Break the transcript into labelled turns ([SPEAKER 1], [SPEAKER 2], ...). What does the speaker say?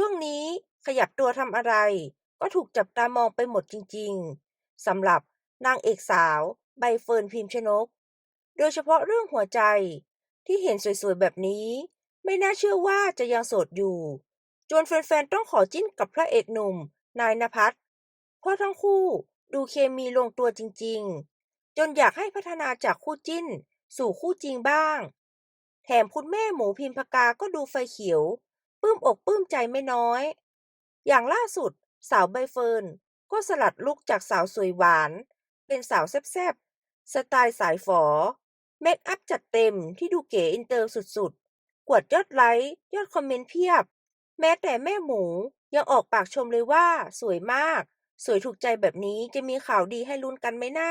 [SPEAKER 1] ช่วงนี้ขยับตัวทำอะไร ก็ถูกจับตามองไปหมดจริงๆสำหรับนางเอกสาวใบเฟิร์นพิมชนก โดยเฉพาะเรื่องหัวใจที่เห็นสวยๆแบบนี้ ไม่น่าเชื่อว่าจะยังโสดอยู่ จนแฟนๆต้องขอจิ้นกับพระเอกหนุ่ม นายณภัสเพราะทั้งคู่ดูเคมีลงตัวจริงๆ จนอยากให้พัฒนาจากคู่จิ้น สู่คู่จริงบ้าง แถมคุณแม่หมูพิมพกาก็ดูไฟเขียว ปลื้มอกปลื้มใจไม่น้อย อย่างล่าสุด สาวใบเฟิร์นก็สลัดลุกจากสาวสวยหวาน เป็นสาวแซ่บๆ สไตล์สายฝอ เมคอัพจัดเต็มที่ดูเก๋อินเตอร์สุดๆ กวดยอดไลค์ ยอดคอมเมนต์เพียบ แม้แต่แม่หมูยังออกปากชมเลยว่าสวยมาก สวยถูกใจแบบนี้จะมีข่าวดีให้ลุ้นกันไหมนะ